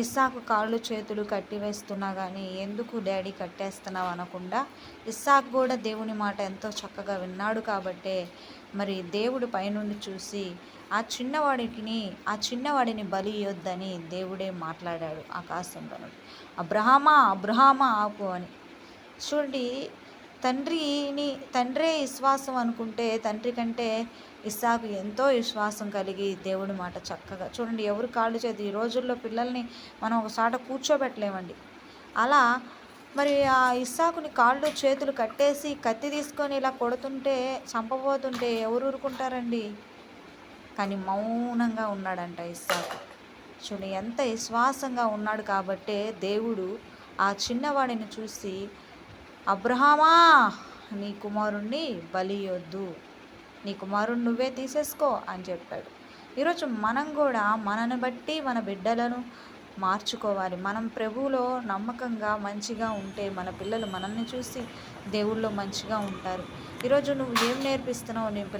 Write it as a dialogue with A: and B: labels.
A: ఇస్సాకు కాళ్ళు చేతులు కట్టివేస్తున్నా కానీ ఎందుకు డాడీ కట్టేస్తున్నావు? అనకుండా ఇస్సాకు కూడా దేవుని మాట ఎంతో చక్కగా విన్నాడు కాబట్టే మరి దేవుడు పైనుండి చూసి ఆ చిన్నవాడిని ఆ చిన్నవాడిని బలి ఇవ్వద్దని దేవుడే మాట్లాడాడు ఆకాశంలో అబ్రహామా అబ్రహామా ఆపు అని. చూడండి తండ్రిని తండ్రే విశ్వాసం అనుకుంటే తండ్రి కంటే ఇస్సాకు ఎంతో విశ్వాసం కలిగి దేవుడి మాట చక్కగా చూడండి ఎవరు కాళ్ళు చేతి ఈ రోజుల్లో పిల్లల్ని మనం ఒక చాట కూర్చోబెట్టలేమండి. అలా మరి ఆ ఇస్సాకుని కాళ్ళు చేతులు కట్టేసి కత్తి తీసుకొని ఇలా కొడుతుంటే చంపబోతుంటే ఎవరు ఊరుకుంటారండి? కానీ మౌనంగా ఉన్నాడంట ఇస్సాకు. చూడండి ఎంత విశ్వాసంగా ఉన్నాడు కాబట్టే దేవుడు ఆ చిన్నవాడిని చూసి అబ్రహామా నీ కుమారుణ్ణి బలియొద్దు. నీ కుమారుడు నువ్వే తీసేసుకో అని చెప్పాడు. ఈరోజు మనం కూడా మనను బట్టి మన బిడ్డలను మార్చుకోవాలి. మనం ప్రభువులో నమ్మకంగా మంచిగా ఉంటే మన పిల్లలు మనల్ని చూసి దేవుళ్ళు మంచిగా ఉంటారు. ఈరోజు నువ్వు ఏం నేర్పిస్తున్నావు నీ